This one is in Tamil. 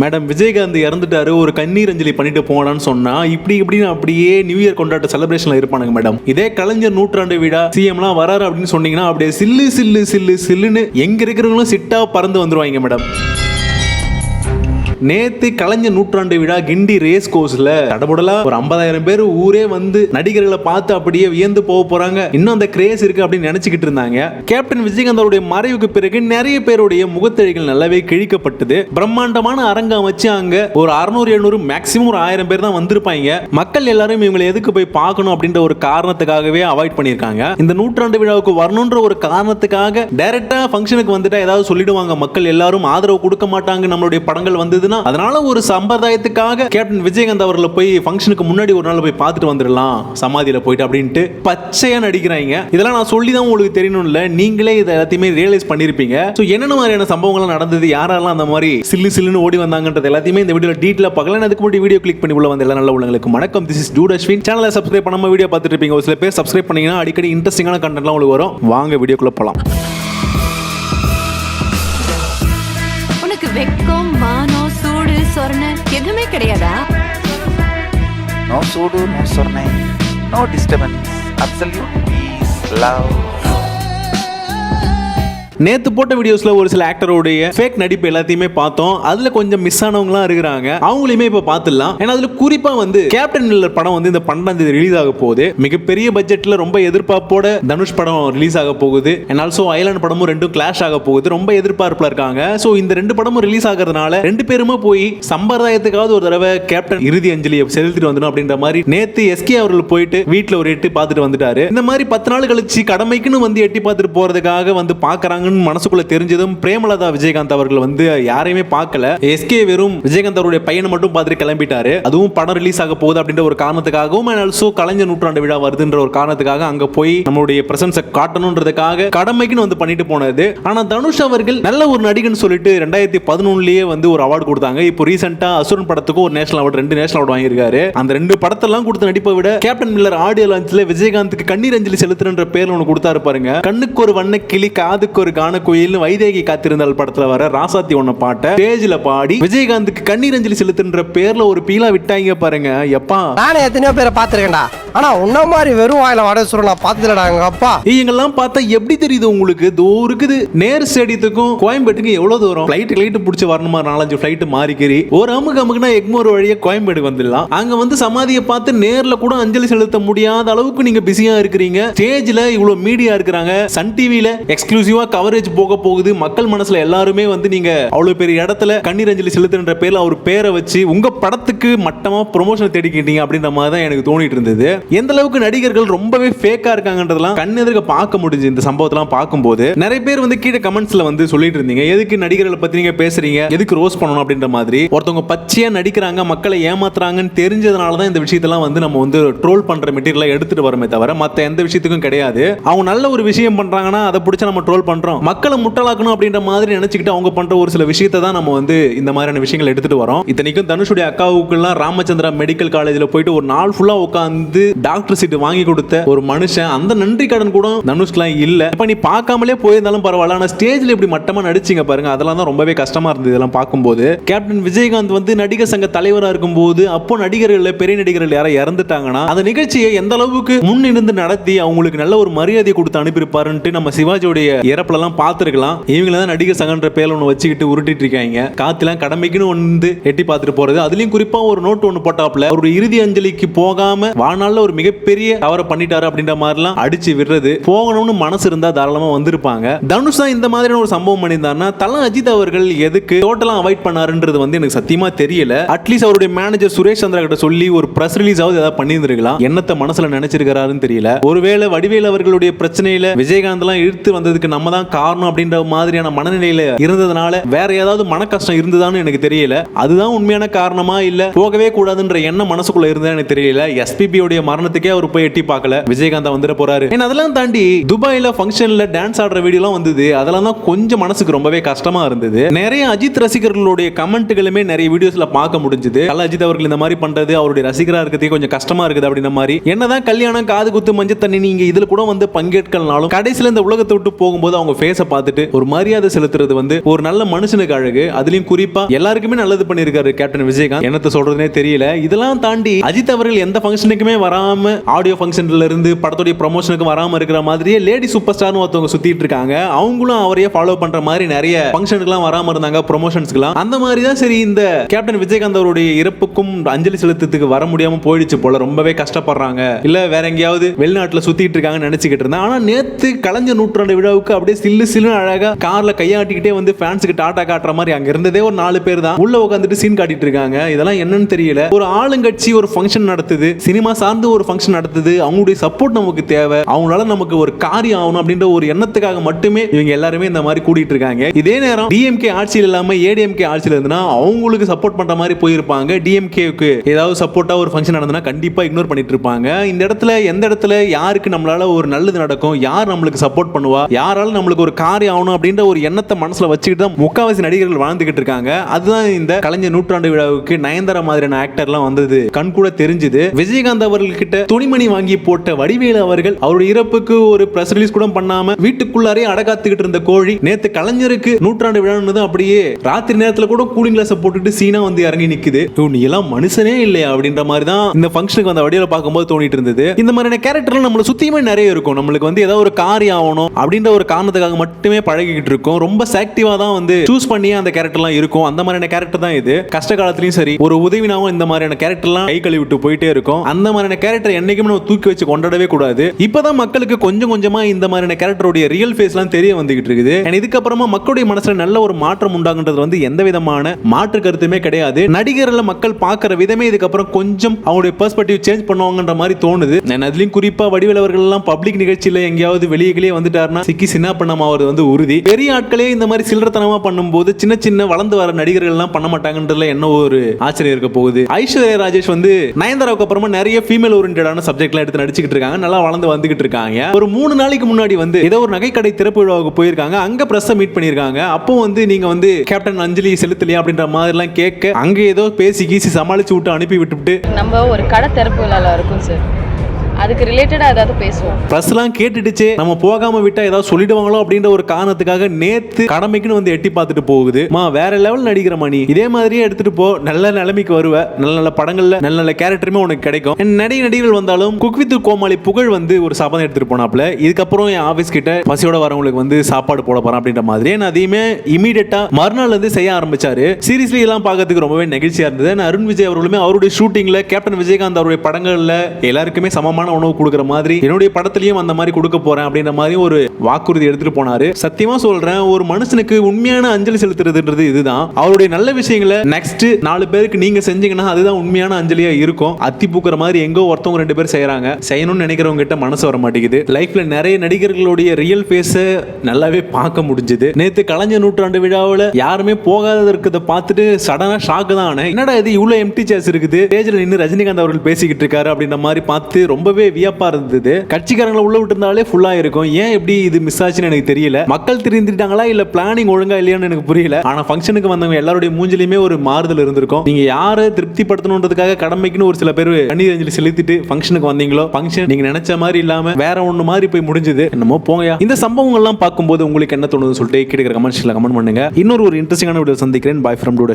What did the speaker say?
மேடம் விஜயகாந்த் இறந்துட்டாரு ஒரு கண்ணீர் அஞ்சலி பண்ணிட்டு போனான்னு சொன்னா இப்படி இப்படின்னு அப்படியே நியூ இயர் கொண்டாட்ட செலிப்ரேஷன்ல இருப்பானுங்க மேடம். இதே கலைஞர் நூற்றாண்டு விழா சிஎம்லாம் வராரு அப்படின்னு சொன்னீங்கன்னா அப்படியே சில்லு சில்லு சில்லு சில்லுன்னு எங்க இருக்கிறவங்களும் சிட்டா பறந்து வந்துருவாங்க மேடம். நேத்து கலைஞர் நூற்றாண்டு விழா கிண்டி ரேஸ் கோர்ஸ்ல தடபுடலா ஒரு ஐம்பதாயிரம் பேர் ஊரே வந்து நடிகர்களை பார்த்து அப்படியே வியந்து போக போறாங்க. இன்னும் அந்த கிரேஸ் இருக்கு அப்படின்னு நினைச்சுக்கிட்டு இருந்தாங்க. கேப்டன் விஜயகாந்த் அவருடைய மறைவுக்கு பிறகு நிறைய பேருடைய முகத்தழிகள் நல்லாவே கிழிக்கப்பட்டது. பிரம்மாண்டமான அரங்கம் வச்சு அங்க ஒரு அறுநூறு எழுநூறு மேக்சிமம் ஒரு ஆயிரம் பேர் தான் வந்திருப்பாங்க. மக்கள் எல்லாரும் இவங்களை எதுக்கு போய் பார்க்கணும் அப்படின்ற ஒரு காரணத்துக்காகவே அவாய்ட் பண்ணியிருக்காங்க. இந்த நூற்றாண்டு விழாவுக்கு வரணுன்ற ஒரு காரணத்துக்காக டைரக்டா ஃபங்க்ஷனுக்கு வந்துட்டா ஏதாவது சொல்லிடுவாங்க. மக்கள் எல்லாரும் ஆதரவு கொடுக்க மாட்டாங்க. நம்மளுடைய படங்கள் வந்ததுன்னா அதனால ஒரு சம்பிரதாயத்துக்காக கேப்டன் விஜயகாந்த் அவர்களை போய் ஃபங்க்ஷனுக்கு முன்னாடி ஒரு நாள் போய் பார்த்துட்டு வந்துடலாம் சமாதியில் போயிட்டு அப்படின்ட்டு பச்சையா நடிக்கிறாங்க. இதெல்லாம் நான் சொல்லி தான் உங்களுக்கு தெரியணும் நீங்களே இதை எல்லாத்தையுமே ரியலைஸ் பண்ணிருப்பீங்க. ஸோ என்னென்ன மாதிரியான சம்பவங்கள்லாம் நடந்தது? யாரெல்லாம் அந்த மாதிரி சில்லு சில்லுன்னு ஓடி வந்தாங்கன்றது எல்லாத்தையுமே இந்த வீடியோ டீட்டெயிலாக பார்க்கலாம். அதுக்கு முன்னாடி வீடியோ கிளிக் பண்ணி உள்ள வந்த எல்லா நல்ல உள்ளங்களுக்கு வணக்கம். திஸ் இஸ் டூட் அஸ்வின் சேனலை சப்ஸ்கிரைப் பண்ணாமல் வீடியோ பார்த்துட்டு இருப்பீங்க. ஒரு சில பேர் சப்ஸ்கிரைப் பண்ணீங்கன்னா அடிக்கடி இன்ட்ரெஸ்டிங்கான கண்டென்ட்லாம் உங்களுக்கு வரும். வாங்க வீடியோக்குள்ளே போகலாம் உனக்கு வெக்கம் எதுவுமே கிடையாதா நோ சூடு நோ சொன்னேன் no disturbance absolute peace love நேத்து போட்ட வீடியோஸ்ல ஒரு சில ஆக்டரோடைய ஃபேக் நடிப்பு எல்லாத்தையுமே பார்த்தோம். அதுல கொஞ்சம் மிஸ் ஆனவங்களாம் இருக்கிறாங்க. அவங்களையுமே இப்ப பார்த்துடலாம். ஏன்னா அதுல குறிப்பா வந்து கேப்டன் மில்லர் படம் வந்து இந்த பன்னெண்டாம் தேதி ரிலீஸ் ஆக போகுது. மிகப்பெரிய பட்ஜெட்ல ரொம்ப எதிர்பார்ப்போட தனுஷ் படம் ரிலீஸ் ஆக போகுது. அண்ட் ஆல்சோ ஐலாண்ட் படமும் ரெண்டும் கிளாஷ் ஆக போகுது. ரொம்ப எதிர்பார்ப்புல இருக்காங்க. ஸோ இந்த ரெண்டு படமும் ரிலீஸ் ஆகிறதுனால ரெண்டு பேருமே போய் சம்பிரதாயத்துக்காவது ஒரு தடவை கேப்டன் இறுதி அஞ்சலியை செலுத்திட்டு வந்துடும் அப்படின்ற மாதிரி நேத்து எஸ்கே அவர்கள் போயிட்டு வீட்டுல ஒரு எட்டு பார்த்துட்டு வந்துட்டாரு. இந்த மாதிரி பத்து நாள் கழிச்சு கடமைக்குன்னு வந்து எட்டி பார்த்துட்டு போறதுக்காக வந்து பாக்குறாங்கன்னு மனசுக்குள்ள தெரிஞ்சதும் பிரேமலதா விஜயகாந்த் அவர்கள் வந்து யாரையுமே பார்க்கல. எஸ்கே வெறும் விஜயகாந்த் அவருடைய பையனை மட்டும் பார்த்துட்டு கிளம்பிட்டாரு. அதுவும் படம் ரிலீஸ் ஆக போகுது அப்படின்ற ஒரு காரணத்துக்காகவும் and கலைஞர் நூற்றாண்டு விழா வருதுன்ற ஒரு காரணத்துக்காக அங்க போய் நம்மளுடைய பிரசன்ஸை காட்டணுன்றதுக்காக கடமைக்குன்னு வந்து பண்ணிட்டு போனது. ஆனா தனுஷ் அவர்கள் நல்ல ஒரு நடிகன் சொல்லிட்டு ரெண்டாயிரத்தி பதினொன்னுலயே வந்து ஒரு அவார்டு கொடுத்தாங்க. இப்போ ரீசெண்டா அசுரன் படத்துக்கும் ஒரு நேஷனல் அவார்டு ரெண்டு நேஷனல் அவார்டு வாங்கியிருக்காரு. அந்த ரெண்டு படத்தெல்லாம் கொடுத்த நடிப்பை விட கேப்டன் மில்லர் ஆடியோ லான்ச்ல விஜயகாந்துக்கு கண்ணீர் அஞ்சலி செலுத்துறன்ற பேர்ல ஒன்று கொடுத்தாரு பாருங்க. கண்ணுக்கு ஒரு வண்ண கிளி காதுக்கு ஒரு கான கோயில் வைதேகி காத்திருந்தால் படத்துல வர ராசாத்தி ஒன்ன பாட்டை ஸ்டேஜ்ல பாடி விஜயகாந்துக்கு கண்ணீர் அஞ்சலி செலுத்துன்ற பேர்ல ஒரு பீலா விட்டாங்க பாருங்க எப்பா. நானே எத்தனையோ பேரை பார்த்துருக்கேன்டா. ஆனா உன்ன மாதிரி வெறும் வாயில வடை சுருள் நான் பார்த்ததுலடா எங்க அப்பா. இங்கெல்லாம் பார்த்தா எப்படி தெரியுது உங்களுக்கு? தோ இருக்குது. நேர் ஸ்டேடியத்துக்கும் கோயம்பேட்டுக்கும் எவ்வளவு தூரம்? ஃபிளைட் கிளைட் பிடிச்சி வரணுமா? நாலஞ்சு ஃபிளைட் மாறிக்கறி ஒரு அமுக்கு அமுக்குனா எக்மோர் வழியா கோயம்பேடு வந்துடலாம். அங்க வந்து சமாதியை பார்த்து நேர்ல கூட அஞ்சலி செலுத்த முடியாத அளவுக்கு நீங்க பிஸியா இருக்கிறீங்க. ஸ்டேஜ்ல இவ்வளவு மீடியா இருக்கிறாங்க. சன் டிவில எக்ஸ்க்ளூசிவா கவரேஜ் போக போகுது. மக்கள் மனசுல எல்லாருமே வந்து நீங்க அவ்வளவு பெரிய இடத்துல கண்ணீர் அஞ்சலி செலுத்துன்ற பேர்ல அவர் பேரை வச்சு உங்க படத்துக்கு மட்டமா ப்ரொமோஷன் தேடிக்கிட்டீங்க அப்படின்ற மாதிரி தான் எனக்கு தோணிட்டு இருந்தது. எந்த அளவுக்கு நடிகர்கள் ரொம்பவே ஃபேக்கா இருக்காங்கன்றதெல்லாம் கண் எதிர்க்க பார்க்க முடிஞ்சு இந்த சம்பவத்தெல்லாம் பார்க்கும்போது நிறைய பேர் வந்து கீழே கமெண்ட்ஸ்ல வந்து சொல்லிட்டு இருந்தீங்க. எதுக்கு நடிகர்களை பத்தி நீங்க பேசுறீங்க? எதுக்கு ரோஸ் பண்ணணும் அப்படின்ற மாதிரி. ஒருத்தவங்க பச்சையா நடிக்கிறாங்க மக்களை ஏமாத்துறாங்கன்னு தெரிஞ்சதுனால தான் இந்த விஷயத்தெல்லாம் வந்து நம்ம வந்து ட்ரோல் பண்ற மெட்டீரியல் எடுத்துட்டு வரமே தவிர மற்ற எந்த விஷயத்துக்கும் கிடையாது. அவங்க நல்ல ஒரு விஷயம் பண்றாங்கன்னா அதை பிடிச்ச நம்ம ட்ரோல் பண்றோம் மக்களை முட்டாளாக்கணும் அப்படின்ற மாதிரி நினைச்சுக்கிட்டு அவங்க பண்ற ஒரு சில விஷயத்தை தான் நம்ம வந்து இந்த மாதிரியான விஷயங்கள் எடுத்துட்டு வரோம். இத்தனைக்கும் தனுஷுடைய அக்காவுக்குலாம் ராமச்சந்திரா மெடிக்கல் காலேஜ்ல போயிட்டு ஒரு நாள் ஃபுல்லா உட்காந்து டாக்டர் சீட் வாங்கி கொடுத்த ஒரு மனுஷன். அந்த நன்றி கடன் கூட தனுஷ்லாம் இல்ல. இப்ப நீ பார்க்காமலே போயிருந்தாலும் பரவாயில்ல. ஆனா ஸ்டேஜ்ல இப்படி மட்டமா நடிச்சீங்க பாருங்க. அதெல்லாம் தான் ரொம்பவே கஷ்டமா இருந்தது இதெல்லாம் பார்க்கும்போது. கேப்டன் விஜயகாந்த் வந்து நடிகர் சங்க தலைவரா இருக்கும்போது அப்போ நடிகர்கள் பெரிய நடிகர்கள் யாரும் இறந்துட்டாங்கன்னா அந்த நிகழ்ச்சியை எந்த அளவுக்கு முன்னிருந்து நடத்தி அவங்களுக்கு நல்ல ஒரு மரியாதை கொடுத்து அனுப்பியிருப்பாருன்ட்டு நம்ம சிவாஜியோடைய இறப்புல எல்லாம் பார்த்துருக்கலாம். இவங்கள தான் நடிகர் சங்கன்ற பேர் ஒன்று வச்சுக்கிட்டு உருட்டிட்டு இருக்காங்க. காத்துலாம் கடமைக்குன்னு வந்து எட்டி பார்த்துட்டு போறது. அதுலயும் குறிப்பா ஒரு நோட்டு ஒன்று போட்டாப்ல ஒரு இறுதி அஞ்சலிக்கு போகாம வாழ்நாள்ல ஒரு மிகப்பெரிய தவறை பண்ணிட்டாரு அப்படின்ற மாதிரிலாம் அடிச்சு விடுறது. போகணும்னு மனசு இருந்தா தாராளமா வந்திருப்பாங்க. தனுஷ் தான் இந்த மாதிரியான ஒரு சம்பவம் பண்ணியிருந்தாருன்னா தலா அஜித் அவர்கள் எதுக்கு டோட்டலா அவாய்ட் பண்ணாருன்றது வந்து எனக்கு சத்தியமா தெரியல. அட்லீஸ்ட் அவருடைய மேனேஜர் சுரேஷ் சந்திரா கிட்ட சொல்லி ஒரு பிரஸ் ரிலீஸ் ஆகுது ஏதாவது பண்ணியிருந்திருக்கலாம். என்னத்த மனசுல நினைச்சிருக்கிறாருன்னு தெரியல. ஒருவேளை வடிவேல் அவர்களுடைய பிரச்சனையில விஜயகாந்த் எல்லாம் இழுத்து வந்ததுக்கு நம்ம தான் காரணம் அப்படின்ற மாதிரியான மனநிலையில இருந்ததுனால வேற ஏதாவது மன கஷ்டம் இருந்ததான்னு எனக்கு தெரியல. அதுதான் உண்மையான காரணமா இல்ல போகவே கூடாதுன்ற எண்ணம் மனசுக்குள்ள இருந்தா எனக்கு தெரியல. எஸ்பிபி உடைய மரணத்துக்கே அவர் போய் எட்டி பார்க்கல. விஜயகாந்த் வந்துட போறாரு. ஏன்னா அதெல்லாம் தாண்டி துபாயில ஃபங்க்ஷன்ல டான்ஸ் ஆடுற வீடியோலாம் வந்தது. அதெல்லாம் தான் கொஞ்சம் மனசுக்கு ரொம்பவே கஷ்டமா இருந்தது. நிறைய அஜித் ரசிகர்களுடைய கமெண்ட்டுகளுமே நிறைய வீடியோஸ்ல பார்க்க முடிஞ்சது. கல அஜித் அவர்கள் இந்த மாதிரி பண்றது அவருடைய ரசிகரா இருக்கிறதே கொஞ்சம் கஷ்டமா இருக்குது அப்படின்ற மாதிரி. என்னதான் கல்யாணம் காது குத்து மஞ்சள் தண்ணி நீங்க இதுல கூட வந்து பங்கேற்கலனாலும் கடைசியில இந்த உலகத்தை விட்டு போகும்போது அவங்க ஃபேஸை பார்த்துட்டு ஒரு மரியாதை செலுத்துறது வந்து ஒரு நல்ல மனுஷனுக்கு அழகு. அதுலயும் குறிப்பா எல்லாருக்குமே நல்லது பண்ணிருக்காரு கேப்டன் விஜயகாந்த். என்னத்த சொல்றதுனே தெரியல. இதெல்லாம் தாண்டி அஜித் அவர்கள் எந்த ஃபங்க்ஷனுக்குமே வராம ஆடியோ ஃபங்க்ஷன்ல இருந்து படத்துடைய ப்ரமோஷனுக்கு வராம இருக்கிற மாதிரியே லேடி சூப்பர் ஸ்டார்னு ஒருத்தவங்க சுத்திட்டு இருக்காங்க. அவங்களும் அவரையே ஃபாலோ பண்ற மாதிரி நிறைய ஃபங்க்ஷனுக்குலாம் வராம இருந்தாங்க ப்ரொமோஷன்ஸ்க்குலாம் அந்த மாதிரி தான் சரி இந்த கேப்டன் விஜயகாந்த் அவருடைய இறப்புக்கும் அஞ்சலி செலுத்தத்துக்கு வர முடியாம போயிடுச்சு போல. ரொம்பவே கஷ்டப்படுறாங்க. இல்ல வேற எங்கேயாவது வெளிநாட்டுல சுத்திட்டு இருக்காங்கன்னு நினைச்சுக்கிட்டு இருந்தேன். ஆனா நேத்து கலைஞர் நூற்றாண்டு விழாவுக்கு அப்படியே சில்லு சில்லு அழகா கார்ல கையாட்டிக்கிட்டே வந்து ஃபேன்ஸுக்கு டாட்டா காட்டுற மாதிரி அங்க இருந்ததே ஒரு நாலு பேர் தான். உள்ள உட்காந்துட்டு சீன் காட்டிட்டு இருக்காங்க. இதெல்லாம் என்னன்னு தெரியல. ஒரு ஆளுங்கட்சி ஒரு ஃபங்க்ஷன் நடத்துது. சினிமா சார்ந்து ஒரு ஃபங்க்ஷன் நடத்துது. அவங்களுடைய சப்போர்ட் நமக்கு தேவை. அவங்களால நமக்கு ஒரு காரியம் ஆகணும் அப்படின்ற ஒரு எண்ணத்துக்காக மட்டுமே இவங்க எல்லாருமே இந்த மாதிரி கூட்டிட்டு இருக்காங்க. இதே நேரம் டிஎம்கே ஆட்சியில் இல்லாம ஏடிஎம்கே ஆட்சியில் இருந்துன்னா அவங்களுக்கு சப்போர்ட் பண்ற மாதிரி போயிருப்பாங்க டிஎம்கேக்கு ஏதாவது சப்போர்ட்டா ஒரு ஃபங்க்ஷன் நடந்ததுன்னா கண்டிப்பா இக்னோர் பண்ணிட்டு இருப்பாங்க. இந்த இடத்துல எந்த இடத்துல யாருக்கு நம்மளால ஒரு நல்லது நடக்கும்? யார் நம்மளுக்கு சப்போர்ட் பண்ணுவா? யாரால நம்மளுக்கு ஒரு காரியம் ஆகணும் அப்படின்ற ஒரு எண்ணத்தை மனசுல வச்சுக்கிட்டு தான் முக்காவாசி நடிகர்கள் வாழ்ந்துகிட்டு இருக்காங்க. அதுதான் இந்த கலைஞர் நூற்றாண்டு விழாவுக்கு நயன்தாரா மாதிரியான ஆக்டர்லாம் வந்தது. கண் கூட தெரிஞ்சுது. விஜயகாந்த் அவர்கள் கிட்ட துணிமணி வாங்கி போட்ட வடிவேலு அவர்கள் அவருடைய இறப்புக்கு ஒரு பிரஸ் ரிலீஸ் கூட பண்ணாம வீட்டுக்குள்ளாரே அடகாத்துக்கிட்டு இருந்த கோழி நேத்து கலைஞருக்கு நூற்றாண்டு விழான்னு அப்படியே ராத்திரி நேரத்துல கூட கூலிங் கிளாஸ் போட்டுட்டு சீனா வந்து இறங்கி நிக்குது. நீ எல்லாம் மனுஷனே இல்லையா அப்படின்ற மாதிரி தான் இந்த ஃபங்க்ஷனுக்கு வந்த வடிவேல பார்க்கும்போது தோணிட்டு இருந்தது. இந்த மாதிரியான கேரக்டர்லாம் நம்மள சுத்தியுமே நிறைய இருக்கும். நம்மளுக்கு வந்து ஏதாவது ஒரு காரியம் ஆகணும் அப்படின்ற ஒரு காரணத்துக்காக மட்டுமே பழகிக்கிட்டு இருக்கோம். ரொம்ப செலக்டிவாக தான் வந்து சூஸ் பண்ணியே அந்த கேரக்டர்லாம் இருக்கும். அந்த மாதிரியான கேரக்டர் தான் இது. கஷ்ட காலத்துலையும் சரி ஒரு உதவினாவும் இந்த மாதிரியான கேரக்டர்லாம் கை கழுவி விட்டு போயிட்டே இருக்கும். அந்த மாதிரியான கேரக்டர் என்றைக்குமே நம்ம தூக்கி வச்சு கொண்டாடவே கூடாது. இப்போதான் மக்களுக்கு கொஞ்சம் கொஞ்சமாக இந்த மாதிரியான கேரக்டருடைய ரியல் ஃபேஸ்லாம் தெரிய வந்துகிட்டு இருக்குது. அண்ட் இதுக்கப்புறமா மக்களுடைய மனசில் நல்ல ஒரு மாற்றம் உண்டாகுன்றது வந்து எந்த விதமான மாற்று கருத்துமே கிடையாது. நடிகர்களை மக்கள் பார்க்குற விதமே இதுக்கப்புறம் கொஞ்சம் அவங்களுடைய பெர்ஸ்பெக்டிவ் சேஞ்ச் பண்ணுவாங்கன்ற மாதிரி தோணுது. நான் அதுலேயும் குறிப்பா வடிவலவர்கள்லாம் பப்ளிக் நிகழ்ச்சியில் எங்கேயாவது வெளியே வெளியே வந்துட்டாருன்னா சிக்கி சின்ன பண்ணமாவது வந்து உறுதி. பெரிய ஆட்களே இந்த மாதிரி சில்லறத்தனமா பண்ணும்போது சின்ன சின்ன வளர்ந்து வர நடிகர்கள் எல்லாம் பண்ண மாட்டாங்கன்றதுல என்ன ஒரு ஆச்சரியம் இருக்க போகுது? ஐஸ்வர்யா ராஜேஷ் வந்து நயன்தாராவுக்கு அப்புறமா நிறைய ஃபீமேல் ஓரியன்டான சப்ஜெக்ட்லாம் எடுத்து நடிச்சுக்கிட்டு இருக்காங்க. நல்லா வளர்ந்து வந்துகிட்டு இருக்காங்க. ஒரு மூணு நாளைக்கு முன்னாடி வந்து ஏதோ ஒரு நகைக்கடை திறப்பு விழாவுக்கு போயிருக்காங்க. அங்க பிரஸ் மீட் பண்ணியிருக்காங்க. அப்போ வந்து நீங்க வந்து கேப்டன் அஞ்சலி செலுத்தலையா அப்படின்ற மாதிரிலாம் கேட்க அங்க ஏதோ பேசி கீசி சமாளிச்சு விட்டு அனுப்பி விட்டுவிட்டு நம்ம ஒரு கடை திறப்பு விழாவில் இருக்கும் சார் அதுக்கு ரிலேட்டடாக ஏதாவது பேசுவோம். எல்லாம் கேட்டுடுச்சு. நம்ம போகாம விட்டா ஏதாவது சொல்லிடுவாங்களோ அப்படின்ற ஒரு காரணத்துக்காக நேத்து கடமைக்குன்னு வந்து எட்டி பார்த்துட்டு போகுது. மா வேற லெவல் நடிக்கிற மணி. இதே மாதிரியே எடுத்துட்டு போ. நல்ல நிலைமைக்கு வருவ. நல்ல நல்ல படங்கள்ல நல்ல நல்ல கேரக்டருமே உனக்கு கிடைக்கும். And நடிகர்கள் வந்தாலும் குக் வித் கோமாளி புகழ் வந்து ஒரு சபதம் எடுத்துட்டு போனாப்ல இதுக்கப்புறம் என் ஆபீஸ் கிட்ட பசியோட வரவங்களுக்கு வந்து சாப்பாடு போட போறேன் அப்படின்ற மாதிரி நான் அதையுமே இமீடியட்டா மறுநாள் வந்து செய்ய ஆரம்பிச்சாரு. சீரியஸ்லி எல்லாம் பார்க்கறதுக்கு ரொம்பவே நெகிழ்ச்சியா இருந்தது. நான் அருண் விஜய் அவர்களுமே அவருடைய ஷூட்டிங்ல கேப்டன் விஜயகாந்த் அவருடைய படங்கள்ல எல்லாருக்குமே சமமான உணவு கொடுக்குற மாதிரி என்னுடைய படத்துலயும் அந்த மாதிரி கொடுக்க போறேன் அப்படின்ற மாதிரி ஒரு வாக்குறுதி எடுத்துட்டு போனாரு. சத்தியமா சொல்றேன் ஒரு மனுஷனுக்கு உண்மையான அஞ்சலி செலுத்துறதுன்றது இதுதான். அவருடைய நல்ல விஷயங்களை நெக்ஸ்ட் நாலு பேருக்கு நீங்க செஞ்சீங்கன்னா அதுதான் உண்மையான அஞ்சலியா இருக்கும். அத்தி பூக்குற மாதிரி எங்கோ ஒருத்தவங்க ரெண்டு பேர் செய்யறாங்க. செய்யணும்னு நினைக்கிறவங்க கிட்ட மனசு வர மாட்டேங்குது. லைஃப்ல நிறைய நடிகர்களுடைய ரியல் ஃபேஸ நல்லாவே பார்க்க முடிஞ்சது. நேத்து கலைஞர் நூற்றாண்டு விழாவில் யாருமே போகாத இருக்கிறத பார்த்துட்டு சடனா ஷாக்கு தான். என்னடா இது இவ்வளவு எம்டி சேர்ஸ் இருக்குது? ஸ்டேஜ்ல நின்று ரஜினிகாந்த் அவர்கள் பேசிக்கிட்டு இருக்காரு அப்படின்ற மாதிரி பார்த்து ரொம்பவே வியப்பா இருந்தது. கட்சிக்காரங்களை உள்ள விட்டுருந்தாலே ஃபுல்லா இருக்கும். ஏன் எப்படி இது மிஸ் ஆச்சுன்னு எனக்கு தெரியல. மக்கள் தெரிஞ்சுட்டாங்களா இல்ல பிளானிங் ஒழுங்கா இல்லையான்னு எனக்கு புரியல. ஆனா ஃபங்க்ஷனுக்கு வந்தவங்க எல்லாருடைய மூஞ்சிலையுமே ஒரு மாறுதல் இருந்திருக்கும். நீங்க யாரை திருப்திப்படுத்தணுன்றதுக்காக கடமைக்குன்னு ஒரு சில பேர் கண்ணீர் அஞ்சலி செலுத்திட்டு ஃபங்க்ஷனுக்கு வந்தீங்களோ ஃபங்க்ஷன் நீங்க நினைச்ச மாதிரி இல்லாம வேற ஒண்ணு மாதிரி போய் முடிஞ்சது. என்னமோ போங்கயா இந்த சம்பவங்கள்லாம் பார்க்கும்போது உங்களுக்கு என்ன தோணுதுன்னு சொல்லிட்டு கீழே கமெண்ட்ஸ்ல கமெண்ட் பண்ணுங்க. இன்னொரு ஒரு இன்ட்ரெஸ்டிங்கான வீடியோ சந்திக்கிறேன். Bye from two